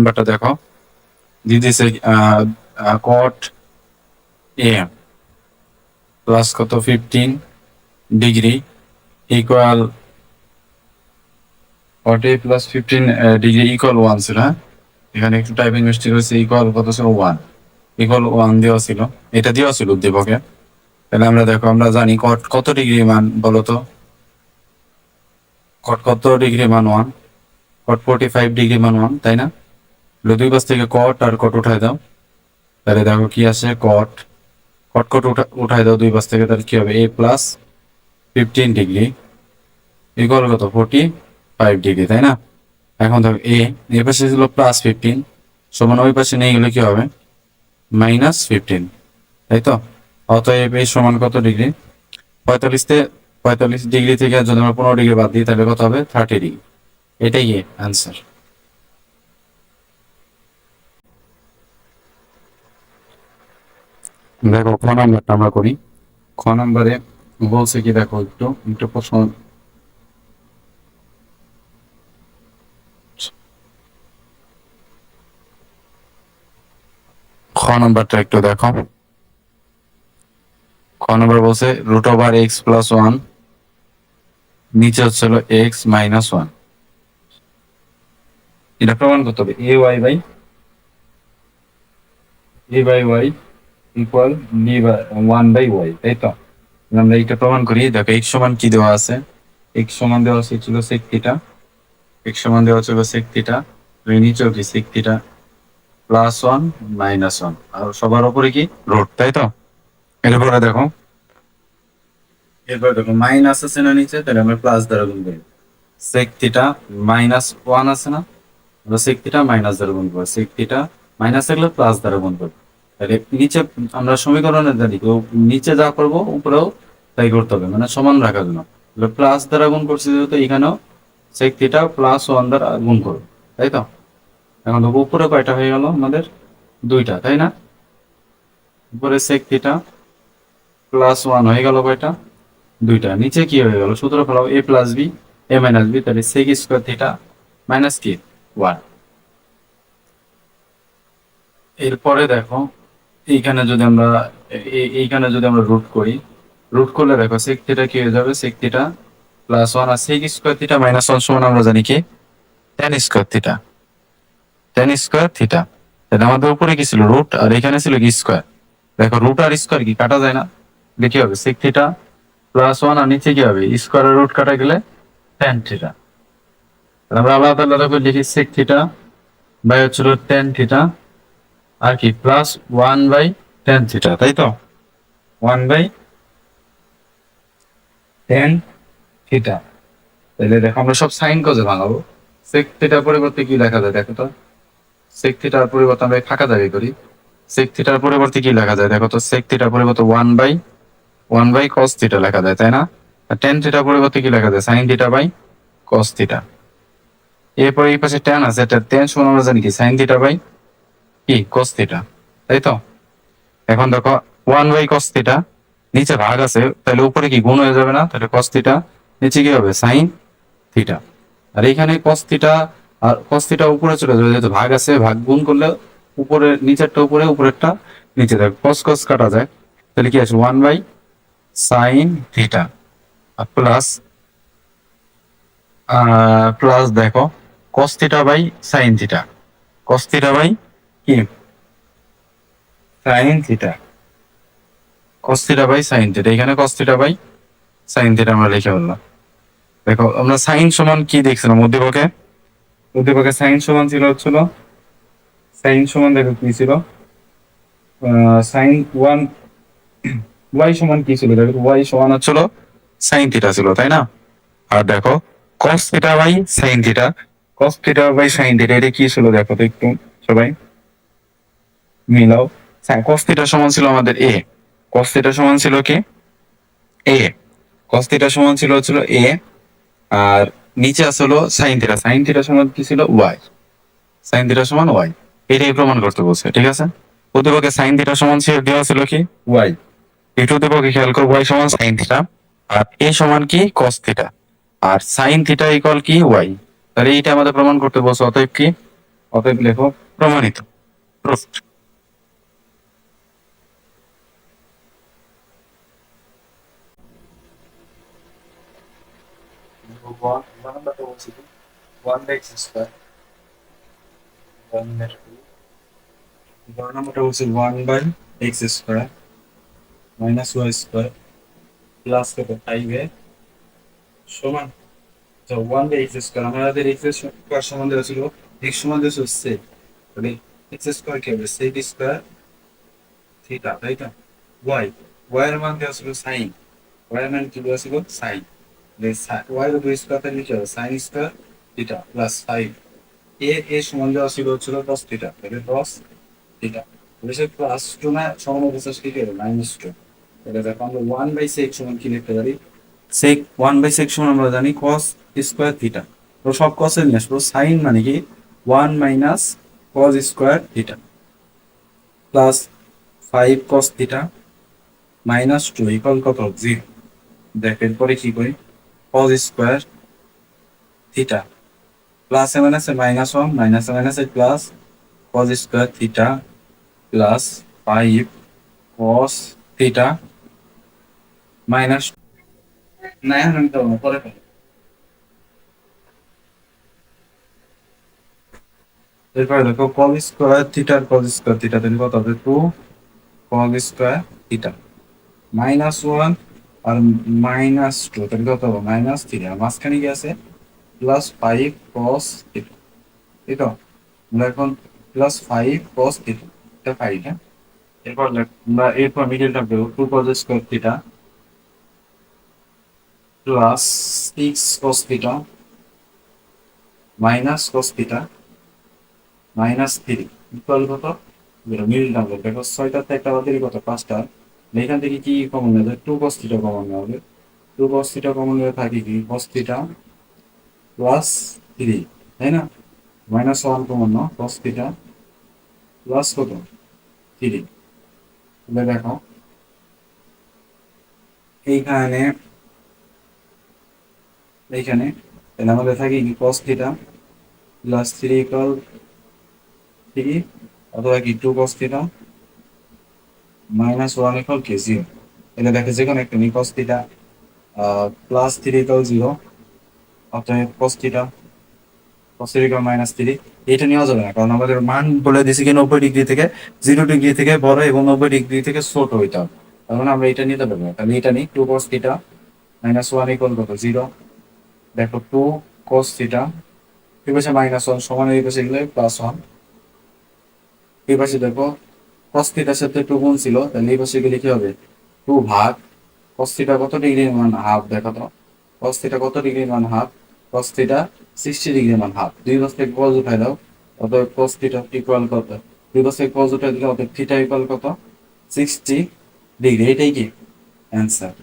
নাম্বারটা দেখো। দিদিছে কট এ প্লাস কত? Fifteen degree equal cot A plus fifteen degree equal one ছিল হ্যাঁ? এখানে একটু টাইপিং মিস্টেক হয়েছে ইকুয়াল কত ছিল? ওয়ান ইকুয়াল ওয়ান দেওয়া ছিল। এটা দেওয়া ছিল উদ্দীপকে। তাহলে আমরা দেখো, আমরা জানি কট কত ডিগ্রি মান, বলো তো? কট কত ডিগ্রি মান one cot forty five degree মান ওয়ান তাই না? দুই পাশ থেকে কট আর কট উঠায় দাও। তাহলে দেখো কি আসে, কট। কট কট উঠা উঠায় দাও দুই পাশ থেকে, তাহলে কি হবে? A plus fifteen degree equal কত? ফোর্টি ফাইভ ডিগ্রি তাই না? এখন দেখো এ এ পাশে ছিল প্লাস ফিফটিন সমান ওই পাশে নিয়ে গেলে কি হবে? মাইনাস ফিফটিন তাই তো? অতএব এই সমান কত ডিগ্রি পঁয়তাল্লিশতে পঁয়তাল্লিশ ডিগ্রি থেকে যদি আমরা পনেরো ডিগ্রি বাদ দিই, তাহলে কত হবে? থার্টি ডিগ্রি এটাই অ্যান্সার দেখো খ নাম্বারটা আমরা করি? খ নাম্বারে বলছে কি দেখো একটু একটু প্রশ্ন। খ নাম্বারটা একটু দেখো। খ নাম্বার বলছে root over X plus one নিচে হচ্ছিল এক্স মাইনাস ওয়ান এটা প্রমাণ করতে হবে A Y by A by Y equal D one by Y তাই তো আমরা এটা প্রমাণ করি, দেখো এক্স সমান কি দেওয়া আছে? এক্স সমান দেওয়া আছে ছিল সেক থিটা এক্স সমান দেওয়া ছিল সেক থিটা নিচেও কি? Sec theta plus one minus one আর সবার উপরে কি? রোড তাই তো এরপরে দেখো। এরপরে দেখো মাইনাস আছে না নিচে? তাহলে আমরা প্লাস দ্বারা গুণ করি। সেক থিটা মাইনাস ওয়ান আছে না? আমরা সেক থিটা মাইনাস দ্বারা গুণ করব। সেক থিটা মাইনাস থাকলে প্লাস দ্বারা গুণ করব। তাহলে নিচে আমরা সমীকরণে জানি নিচে যা করব, উপরেও তাই করতে হবে মানে সমান রাখার জন্য। প্লাস দ্বারা গুণ করছি যেহেতু এখানেও সেক থিটা প্লাস ওয়ান দ্বারা গুণ করব, তাই তো? এখন দেখো উপরে কয়টা হয়ে গেল আমাদের? দুইটা, তাই না? উপরে সেক থিটা প্লাস ওয়ান হয়ে গেল কয়টা? দুইটা। নিচে কি হয়ে গেল? সূত্র ফেলাও A plus B A minus B তাহলে সেক স্কোয়ার থিটা মাইনাস কি ওয়ান এরপরে দেখো এইখানে যদি আমরা এইখানে যদি আমরা রুট করি রুট করলে দেখো সেক থিটা কি হয়ে যাবে? সেক থিটা প্লাস ওয়ান আর sec square theta minus one সমান আমরা জানি কি? Tan square theta tan square theta তাহলে আমাদের উপরে কি ছিল? রুট আর এখানে ছিল কি স্কোয়ার দেখো রুট আর স্কোয়ার কি কাটা যায় না? দেখি হবে? সেক থিটা প্লাস ওয়ান আর নিচে কি হবে? স্কোয়ার আর রুট কাটা গেলে টেন থিটা আমরা আলাদা আলাদা করে লিখি সেক থিটা বাই হচ্ছিল টেন থিটা আর কি? Plus one by tan theta তাই তো? ওয়ান বাই টেন থিটা তাহলে দেখো আমরা সব সাইন কজে ভাঙাবো। সেক থিটার পরিবর্তে কি লেখা যায় দেখো তো? সেক থিটার পরিবর্তে আমরা ফাঁকা জায়গায় করি। সেক থিটার পরিবর্তে কি লেখা যায় দেখো তো? সেক থিটার পরিবর্তে one by one by cos theta লেখা যায়, তাই না? টেন থিটার পরিবর্তে কি লেখা যায়? Sin theta by cos theta এরপরে এই পাশে টেন আছে টেন সমান আমরা জানি কি? সাইন থিটা বাই কি? কস থিটা তাই তো? এখন দেখো ওয়ান বাই কস থিটা নিচে ভাগ আছে, তাহলে উপরে কি গুণ হয়ে যাবে না? তাহলে কস থিটা নিচে কি হবে? সাইন থিটা আর এইখানে কস থিটা আর কস থিটা উপরে চলে যাবে, যেহেতু ভাগ আছে, ভাগ গুণ করলে উপরে, নিচেরটা উপরে, উপরেরটা নিচে দেখো কস কস কাটা যায়। তাহলে কি আছে ওয়ান বাই সাইন থিটা আর প্লাস প্লাস দেখো cos theta by sin theta cos theta by কি? Sin theta cos theta by sin theta এখানে কস বাই সাইন থিটা আমরা লিখে বললাম দেখো, আমরা সাইন সমান কি দেখছিলাম? উদ্দীপকে উদ্দীপকে সাইন সমান ছিল হচ্ছিল সাইন সমান দেখো কি ছিল? সাইন ওয়ান ওয়াই সমান কি ছিল? দেখো ওয়াই সমান হচ্ছিল সাইন থিটা ছিল, তাই না? আর দেখো cos theta by sine theta cos theta by sine theta এটা কি ছিল? দেখো তো একটু, সবাই। মিলাও। কস থিটা সমান ছিল আমাদের কস থিটা সমান ছিল কি? কস থিটা সমান ছিল হচ্ছিল এ আর নিচে আসলো সাইন থিটা সাইন থিটা সমান কি ছিল? ওয়াই সাইন থিটা সমান ওয়াই এটাই প্রমাণ করতে বলছে, ঠিক আছে? উদ্দীপকে সাইন থিটা সমান ছিল, দেওয়া ছিল কি? ওয়াই একটু উদ্দীপকে খেয়াল করো ওয়াই সমান সাইন থিটা আর এ সমান কি? থিটা আর সাইন থিটা ইকুয়াল কি? ওয়াই তাহলে এইটা আমাদের প্রমাণ করতে বলছে, অতএব কি? অতএব লেখো, প্রমাণিত। Proofed one number to was one by x square one by two. One number to was one by x square. Minus y square. Plus কত ফাইভ এ সমান। তো ওয়ান বাই এক্স স্কোয়ার আমাদের এক্স স্কোয়ার সমান দেওয়া ছিল? X সমান দেওয়া ছিল সেক মানে এক্স স্কোয়ার কি হবে? সেক স্কোয়ার থিটা তাই তো? ওয়াই ওয়াই এর মান দেওয়া ছিল সাইন ওয়াই এর মান কি দেওয়া ছিল? সাইন ওয়াই দুই স্কোয়ার তাহলে কি হবে sine square theta plus five a a সমান দেওয়া ছিল হচ্ছিল দশ থিটা তাহলে দশ থিটা বলেছে প্লাস টু না, সমান অবস্থা কি হবে মাইনাস টু এটা দেখো আমরা ওয়ান বাই সেক সমান কি লিখতে পারি? সেক ওয়ান বাই সেক সমান আমরা জানি কস স্কোয়ার থিটা তো সব কসে নিয়ে আসব সাইন মানে কি? One minus cos square theta plus five cos theta minus two equal কত? জিরো দেখ, এরপরে কি করি? Cos square theta plus a মাইনাসে মাইনাস ওয়ান মাইনাস এ মাইনাসে plus cos square theta plus five cos theta minus না আমি না পরে এরপরে দেখো কল স্কোয়ার থিটার কল স্কোয়ার থিটা তাহলে কত হবে? Two cos square theta minus one আর মাইনাস টু তাহলে কত হবে? মাইনাস থ্রি আর মাঝখানে কি আছে? প্লাস ফাইভ কস থিটা এই তো? আমরা এখন প্লাস ফাইভ কস থিটা এটা ফাইভ হ্যাঁ? এরপর আমরা এরপর মিডিলটা দেবো two cos square theta plus six cos theta minus cos theta minus three equal কত? মিল নাম্বার দেখো ছয়টাতে একটা বাদ দিলে কত? পাঁচটা। এখান থেকে কি কমন নেবে টু কস থিটা কমন হবে। টু কস থিটা কমন নেবে থাকে কি? কস থিটা প্লাস থ্রি তাই না? মাইনাস ওয়ান কমন নাও কস থিটা প্লাস কত? থ্রি তাহলে দেখো। এইখানে এইখানে, তাহলে আমাদের থাকে কি? Cos theta plus three equal three অথবা কি? Two cos theta minus one equal কি জিরো এটা দেখে যে কোনো একটা নি cos theta plus three equal zero অতএব cos theta cos three equal minus three এটা নেওয়া যাবে না। কারণ আমাদের মান বলে দিছি কি নব্বই ডিগ্রি থেকে জিরো ডিগ্রি থেকে বড় এবং নব্বই ডিগ্রি থেকে ছোট হবে তার মানে আমরা এটা নিতে পারব তাহলে এটা নিই two cos theta minus one equal কত? জিরো দেখো টু কস থিটা এই পাশে মাইনাস ওয়ান সমান এই পাশে গেলে প্লাস ওয়ান এই পাশে দেখো থিটার সাথে টু গুণ ছিল, তাহলে এই পাশে গেলে কি হবে? টু ভাগ থিটা কত ডিগ্রি মান? হাফ দেখো তো। থিটা কত ডিগ্রি মান? হাফ থিটা সিক্সটি ডিগ্রি মান? হাফ দুই পাশ থেকে কস উঠাই দাও। অতএব থিটা ইকুয়াল কত? দুই পাশ থেকে কস উঠাই দিলে অতএব থিটা ইকুয়াল কত? সিক্সটি ডিগ্রি এটাই কি? অ্যান্সার